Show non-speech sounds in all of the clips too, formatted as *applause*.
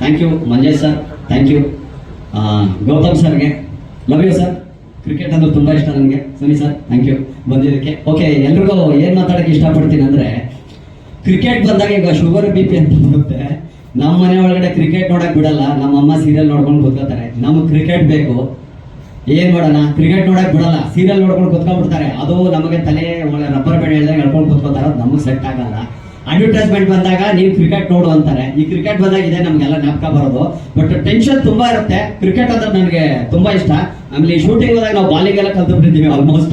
Thank you Manjesh sir thank you Gautam ಸರ್ಗೆ love you sir cricket ಅಂದ್ರೆ ತುಂಬ ಇಷ್ಟ ನನಗೆ. ಸುನಿ ಸರ್ ಥ್ಯಾಂಕ್ ಯು ಬಂದಿದ್ದಕ್ಕೆ. ಓಕೆ ಎಲ್ರಿಗೂ ಏನು ಮಾತಾಡೋಕ್ಕೆ ಇಷ್ಟಪಡ್ತೀನಿ ಅಂದರೆ ಕ್ರಿಕೆಟ್ ಬಂದಾಗ ಈಗ ಶುಗರ್ ಬಿ ಪಿ ಅಂತ ಬರುತ್ತೆ. ನಮ್ಮ ಮನೆ ಒಳಗಡೆ ಕ್ರಿಕೆಟ್ ನೋಡಕ್ ಬಿಡಲ್ಲ. ನಮ್ಮ ಅಮ್ಮ ಸೀರಿಯಲ್ ನೋಡ್ಕೊಂಡು ಕೂತ್ಕೋತಾರೆ ನಮಗೆ ಕ್ರಿಕೆಟ್ ಬೇಕು. ಏನ್ ಮಾಡೋಣ? ಕ್ರಿಕೆಟ್ ನೋಡಕ್ ಬಿಡಲ್ಲ. ಸೀರಿಯಲ್ ನೋಡ್ಕೊಂಡು ಕೂತ್ಕೊಂಡ್ಬಿಡ್ತಾರೆ. ಅದು ನಮಗೆ ತಲೆ ಒಳ್ಳೆ ರಬ್ಬರ್ ಬೆಳೆ ಹೇಳ್ದಾಗ ಹೇಳ್ಕೊಂಡು ಕೂತ್ಕೋತಾರ ನಮಗೆ ಸೆಟ್ ಆಗಲ್ಲ. ಅಡ್ವರ್ಟೈಸ್ಮೆಂಟ್ ಬಂದಾಗ ನೀವು ಕ್ರಿಕೆಟ್ ನೋಡು ಅಂತಾರೆ. ಈ ಕ್ರಿಕೆಟ್ ಬಂದಾಗ ಇದೆ ನಮ್ಗೆಲ್ಲ ಜ್ಞಾಪಕ ಬರೋದು. ಬಟ್ ಟೆನ್ಷನ್ ತುಂಬಾ ಇರುತ್ತೆ. ಕ್ರಿಕೆಟ್ ಅಂದ್ರೆ ನನಗೆ ತುಂಬಾ ಇಷ್ಟ. ಆಮೇಲೆ ಶೂಟಿಂಗ್ ಹೋದಾಗ ನಾವು ಬಾಲಿಂಗ್ ಎಲ್ಲ ಕಲ್ತು ಬಿಟ್ಟಿದ್ದೀವಿ ಆಲ್ಮೋಸ್ಟ್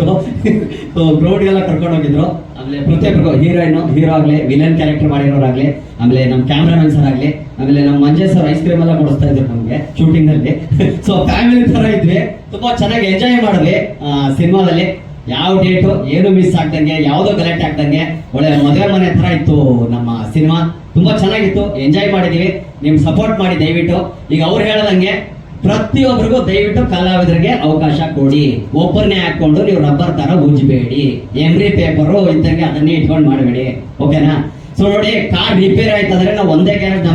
ಗ್ರೌಂಡ್ಗೆಲ್ಲ *laughs* ಕರ್ಕೊಂಡು ಹೋಗಿದ್ರು. ಆಮೇಲೆ ಪ್ರತಿಯೊಬ್ಬರು ಹೀರೋಯಿನ್, ಹೀರೋ ಆಗಲಿ ವಿಲನ್ ಕ್ಯಾರೆಕ್ಟರ್ ಮಾಡಿರೋರಾಗ್ಲಿ, ಆಮೇಲೆ ನಮ್ಮ ಕ್ಯಾಮ್ರಾಮನ್ ಸರ್ ಆಗಲಿ, ಆಮೇಲೆ ನಮ್ಮ ಮಂಜೆ ಸರ್ ಐಸ್ ಕ್ರೀಮ್ ಎಲ್ಲ ಕೊಡಿಸ್ತಾ ಇದ್ರು ನಮಗೆ ಶೂಟಿಂಗ್ ಅಲ್ಲಿ ಸೊ ಫ್ಯಾಮಿಲಿ ತರ ಇದ್ವಿ. ತುಂಬಾ ಚೆನ್ನಾಗಿ ಎಂಜಾಯ್ ಮಾಡಿದ್ವಿ ಸಿನಿಮಾದಲ್ಲಿ ಯಾವ ಡೇಟು ಏನು ಮಿಸ್ ಆಗ್ದಂಗೆ, ಯಾವುದೋ ಗಲಾಟೆ ಆಗ್ದಂಗೆ, ಒಳ್ಳೆ ಮದುವೆ ಮನೆ ತರ ಇತ್ತು ನಮ್ಮ ಸಿನಿಮಾ ತುಂಬಾ ಚೆನ್ನಾಗಿತ್ತು ಎಂಜಾಯ್ ಮಾಡಿದೀವಿ. ನಿಮ್ ಸಪೋರ್ಟ್ ಮಾಡಿ ದಯವಿಟ್ಟು. ಈಗ ಅವ್ರು ಹೇಳ್ದಂಗೆ ಪ್ರತಿಯೊಬ್ಬರಿಗೂ ದಯವಿಟ್ಟು ಕಲಾವಿದರಿಗೆ ಅವಕಾಶ ಕೊಡಿ. ಒಬ್ಬರನ್ನೇ ಹಾಕೊಂಡು ನೀವು ರಬ್ಬರ್ ತರ ಉಜ್ಬೇಡಿ ಎಮ್ರಿ ಪೇಪರು ಇದ್ದಂಗೆ ಅದನ್ನೇ ಇಟ್ಕೊಂಡು ಮಾಡಬೇಡಿ. ಓಕೆನಾ ಸೊ ನೋಡಿ ಕಾರ್ ರಿಪೇರ್ ಆಯ್ತಂದ್ರೆ ನಾವು ಒಂದೇ ಗ್ಯಾರೇಜ್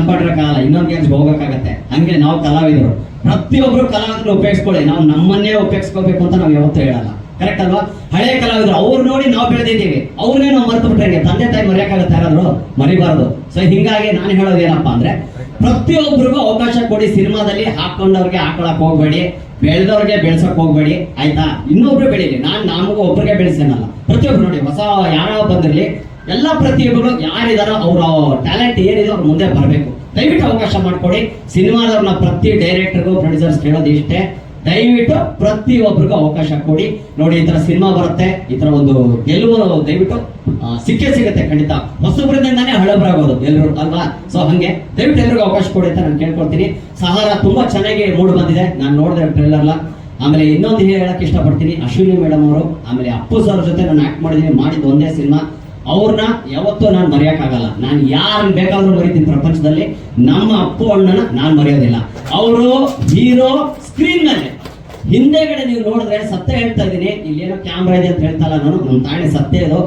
ಕಾಲ, ಇನ್ನೊಂದು ಗ್ಯಾರೇಜ್ ಹೋಗೋಕ್ಕಾಗತ್ತೆ. ಹಂಗೆ ನಾವು ಕಲಾವಿದರು. ಪ್ರತಿಯೊಬ್ರು ಕಲಾವಿದರು ಉಪಯೋಗಿಸ್ಕೊಳ್ಳಿ. ನಾವು ನಮ್ಮನ್ನೇ ಉಪಯೋಗಿಸ್ಕೋಬೇಕು ಅಂತ ನಾವು ಯಾವತ್ತೂ ಹೇಳಲ್ಲ. ಕರೆಕ್ಟ್ ಅಲ್ವಾ? ಹಳೆ ಕಲಾವಿದರು ಅವ್ರು ನೋಡಿ ನಾವು ಬೆಳೆದಿದ್ದೀವಿ ಅವ್ರನ್ನೇ ನಾವು ಮರೆತು ಬಿಟ್ರೆ ತಂದೆ ತಾಯಿ ಮರೆಯಕ್ಕಾಗತ್ತೆ ಯಾರಾದ್ರು? ಮರಿಬಾರದು. ಸೊ ಹಿಂಗಾಗಿ ನಾನು ಹೇಳೋದು ಏನಪ್ಪಾ ಅಂದ್ರೆ ಪ್ರತಿಯೊಬ್ಬರಿಗೂ ಅವಕಾಶ ಕೊಡಿ ಸಿನಿಮಾದಲ್ಲಿ ಹಾಕೊಂಡವ್ರಿಗೆ ಹಾಕೊಳಕ್ ಹೋಗ್ಬೇಡಿ. ಬೆಳೆದವ್ರಿಗೆ ಬೆಳ್ಸಕ್ ಹೋಗ್ಬೇಡಿ. ಆಯ್ತಾ? ಇನ್ನೊಬ್ರು ಬೆಳೀಲಿ. ನಾನ್ ನಮಗೂ ಒಬ್ರಿಗೆ ಬೆಳೆಸೇನಲ್ಲ. ಪ್ರತಿಯೊಬ್ರು ನೋಡಿ, ಹೊಸ ಯಾರೋ ಬಂದಿರಲಿ, ಎಲ್ಲ ಪ್ರತಿಯೊಬ್ಬರು ಯಾರಿದಾರೋ ಅವ್ರ ಟ್ಯಾಲೆಂಟ್ ಏನಿದೆ ಅವ್ರ ಮುಂದೆ ಬರಬೇಕು. ದಯವಿಟ್ಟು ಅವಕಾಶ ಮಾಡ್ಕೊಡಿ. ಸಿನಿಮಾದವ್ರನ್ನ ಪ್ರತಿ ಡೈರೆಕ್ಟರ್ಗೂ ಪ್ರೊಡ್ಯೂಸರ್ಸ್ ಕೇಳೋದು ಇಷ್ಟೇ. ದಯವಿಟ್ಟು ಪ್ರತಿಯೊಬ್ಬರಿಗೂ ಅವಕಾಶ ಕೊಡಿ. ನೋಡಿ, ಈ ತರ ಸಿನಿಮಾ ಬರುತ್ತೆ. ಈ ತರ ಒಂದು ಗೆಲುವು ದಯವಿಟ್ಟು ಸಿಕ್ಕೇ ಸಿಗುತ್ತೆ ಖಂಡಿತ. ಹೊಸಬ್ರಿಂದಾನೇ ಹಳಬರಾಗೋದು ಎಲ್ಲರೂ ಅಲ್ವಾ? ಸೊ ಹಂಗೆ. ದಯವಿಟ್ಟು ಎಲ್ರಿಗೂ ಅವಕಾಶ ಕೊಡಿ ಅಂತ ನಾನು ಕೇಳ್ಕೊಳ್ತೀನಿ. ಸಹಾರ ತುಂಬಾ ಚೆನ್ನಾಗಿ ಮೂಡ್ ಬಂದಿದೆ. ನಾನು ನೋಡಿದೆ ಟ್ರೇಲರ್ಲ ಆಮೇಲೆ ಇನ್ನೊಂದು ಹೇಳಕ್ ಇಷ್ಟಪಡ್ತೀನಿ, ಅಶ್ವಿನಿ ಮೇಡಮ್ ಅವರು. ಆಮೇಲೆ ಅಪ್ಪು ಸರ್ ಜೊತೆ ನಾನು ಆಕ್ಟ್ ಮಾಡಿದ್ದೀನಿ ಮಾಡಿದ ಒಂದೇ ಸಿನಿಮಾ. ಅವ್ರನ್ನ ಯಾವತ್ತೂ ನಾನು ಮರೆಯೋಕ್ಕಾಗಲ್ಲ. ನಾನು ಯಾರನ್ನ ಬೇಕಾದ್ರೂ ಮರಿತೀನಿ ಪ್ರಪಂಚದಲ್ಲಿ. ನಮ್ಮ ಅಪ್ಪು ಅಣ್ಣನ ನಾನು ಮರೆಯೋದಿಲ್ಲ. ಅವರು ಹೀರೋ ಸ್ಕ್ರೀನ್ ಮೇಲೆ ಹಿಂದೆಗಡೆ ನೀವು ನೋಡಿದ್ರೆ ಸತ್ಯ ಹೇಳ್ತಾ ಇದ್ದೀನಿ. ಇಲ್ಲೇನೋ ಕ್ಯಾಮ್ರಾ ಇದೆ ಅಂತ ಹೇಳ್ತಾ ಇಲ್ಲ ನಾನು. ನಮ್ಮ ತಾಯಿ ಸತ್ಯ ಇದು.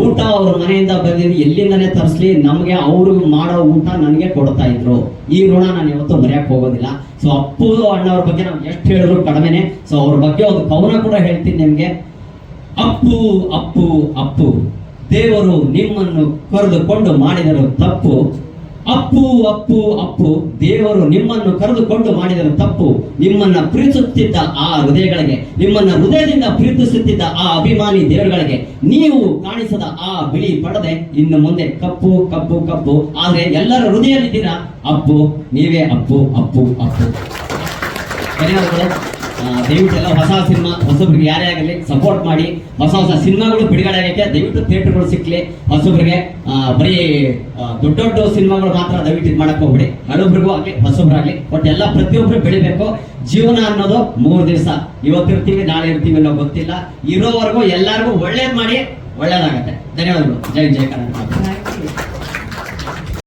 ಊಟ ಅವ್ರ ಮನೆಯಿಂದ ಬಂದಿದ್ದು ಎಲ್ಲಿಂದನೇ ತರಿಸ್ಲಿ, ನಮಗೆ ಅವ್ರಿಗೆ ಮಾಡೋ ಊಟ ನನಗೆ ಕೊಡ್ತಾ ಇದ್ರು. ಈ ಋಣ ನಾನು ಇವತ್ತು ಮರೆಯಕ್ಕೆ ಹೋಗೋದಿಲ್ಲ. ಸೊ ಅಪ್ಪು ಅಣ್ಣವ್ರ ಬಗ್ಗೆ ನಾವು ಎಷ್ಟು ಹೇಳಿದ್ರು ಕಡಿಮೆನೆ. ಸೊ ಅವ್ರ ಬಗ್ಗೆ ಒಂದು ಕವನ ಕೂಡ ಹೇಳ್ತೀನಿ ನಿಮಗೆ. ಅಪ್ಪು ಅಪ್ಪು ಅಪ್ಪು. ದೇವರು ನಿಮ್ಮನ್ನು ಕರೆದುಕೊಂಡು ಮಾಡಿದರು ತಪ್ಪು. ಅಪ್ಪು ಅಪ್ಪು ಅಪ್ಪು. ದೇವರು ನಿಮ್ಮನ್ನು ಕರೆದುಕೊಂಡು ಮಾಡಿದರು ತಪ್ಪು ನಿಮ್ಮನ್ನ ಪ್ರೀತಿಸುತ್ತಿದ್ದ ಆ ಹೃದಯಗಳಿಗೆ, ನಿಮ್ಮನ್ನ ಹೃದಯದಿಂದ ಪ್ರೀತಿಸುತ್ತಿದ್ದ ಆ ಅಭಿಮಾನಿ ದೇವರುಗಳಿಗೆ ನೀವು ಕಾಣಿಸದ ಆ ಬಿಳಿ ಪಡದೆ ಇನ್ನು ಮುಂದೆ ಕಪ್ಪು ಕಪ್ಪು ಕಪ್ಪು. ಆದ್ರೆ ಎಲ್ಲರ ಹೃದಯದಲ್ಲಿದ್ದೀರಾ ಅಪ್ಪು, ನೀವೇ ಅಪ್ಪು ಅಪ್ಪು ಅಪ್ಪು. ದಯವಿಟ್ಟು ಎಲ್ಲ ಹೊಸ ಸಿನಿಮಾ, ಹೊಸಬ್ರಿಗೆ ಯಾರೇ ಆಗಲಿ ಸಪೋರ್ಟ್ ಮಾಡಿ. ಹೊಸ ಹೊಸ ಸಿನಿಮಾಗಳು ಬಿಡುಗಡೆ ಆಗಕ್ಕೆ ದಯವಿಟ್ಟು ಥಿಯೇಟರ್ಗಳು ಸಿಕ್ಕಲಿ ಹೊಸಬ್ರಿಗೆ ಬರೀ ದೊಡ್ಡ ದೊಡ್ಡ ಸಿನಿಮಾಗಳು ಮಾತ್ರ ದಯವಿಟ್ಟು ಇದು ಮಾಡಕ್ ಹೋಗ್ಬಿಡಿ. ಹಳಬ್ರಿಗೂ ಆಗಲಿ, ಹೊಸಬ್ರಾಗಲಿ ಬಟ್ ಎಲ್ಲ ಪ್ರತಿಯೊಬ್ರು ಬೆಳಿಬೇಕು. ಜೀವನ ಅನ್ನೋದು ಮೂರು ದಿವಸ. ಇವತ್ತಿರ್ತೀವಿ ನಾಳೆ ಇರ್ತೀವಿ ಅನ್ನೋ ಗೊತ್ತಿಲ್ಲ. ಇರೋವರೆಗೂ ಎಲ್ಲರಿಗೂ ಒಳ್ಳೇದು ಮಾಡಿ, ಒಳ್ಳೇದಾಗತ್ತೆ. ಧನ್ಯವಾದಗಳು. ಜೈ ಜೈ ಕರ್ನಾಟಕ.